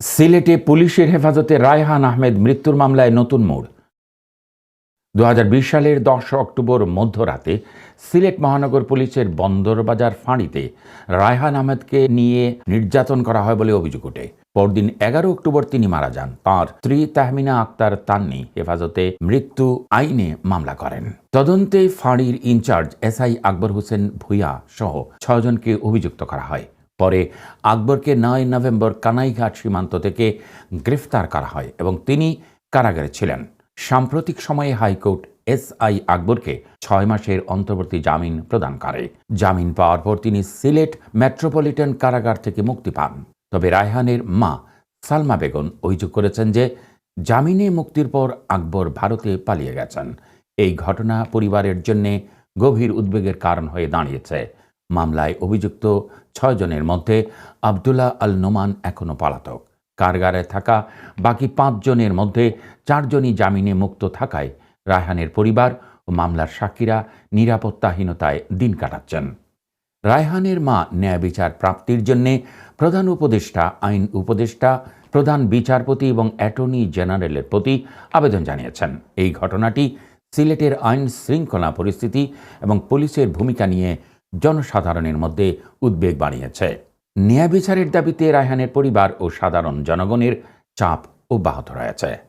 সিলেটে পুলিশের হেফাজতে রায়হান আহমেদ মৃত্যুর মামলায় নতুন মোড়। দু হাজার বিশ সালের দশ অক্টোবর মধ্যরাতে সিলেট মহানগর পুলিশের বন্দরবাজার ফাঁড়িতে রায়হান আহমেদকে নিয়ে নির্যাতন করা হয় বলে অভিযোগ ওঠে। পরদিন এগারো অক্টোবর তিনি মারা যান। তাঁর স্ত্রী তাহমিনা আক্তার তান্নি হেফাজতে মৃত্যু আইনে মামলা করেন। তদন্তে ফাঁড়ির ইনচার্জ এসআই আকবর হোসেন ভুইয়া সহ ছয়জনকে অভিযুক্ত করা হয়। পরে আকবরকে নয় নভেম্বর কানাইঘাট সীমান্ত থেকে গ্রেফতার করা হয় এবং তিনি কারাগারে ছিলেন। সাম্প্রতিক সময়ে হাইকোর্ট এস আই আকবরকে ছয় মাসের অন্তর্বর্তী জামিন প্রদান করে। জামিন পাওয়ার পর তিনি সিলেট মেট্রোপলিটন কারাগার থেকে মুক্তি পান। তবে রায়হানের মা সালমা বেগম অভিযোগ করেছেন যে, জামিনে মুক্তির পর আকবর ভারতে পালিয়ে গেছেন। এই ঘটনা পরিবারের জন্যে গভীর উদ্বেগের কারণ হয়ে দাঁড়িয়েছে। মামলায় অভিযুক্ত ছয়জনের মধ্যে আবদুল্লাহ আল নোমান এখনও পলাতক। কারাগারে থাকা বাকি পাঁচজনের মধ্যে চারজনই জামিনে মুক্ত থাকায় রায়হানের পরিবার ও মামলার সাক্ষীরা নিরাপত্তাহীনতায় দিন কাটাচ্ছেন। রায়হানের মা ন্যায় বিচার প্রাপ্তির জন্যে প্রধান উপদেষ্টা, আইন উপদেষ্টা, প্রধান বিচারপতি এবং অ্যাটর্নি জেনারেলের প্রতি আবেদন জানিয়েছেন। এই ঘটনাটি সিলেটের আইন শৃঙ্খলা পরিস্থিতি এবং পুলিশের ভূমিকা নিয়ে জনসাধারণের মধ্যে উদ্বেগ বাড়িয়েছে। ন্যায় বিচারের দাবিতে রায়হানের পরিবার ও সাধারণ জনগণের চাপ অব্যাহত রয়েছে।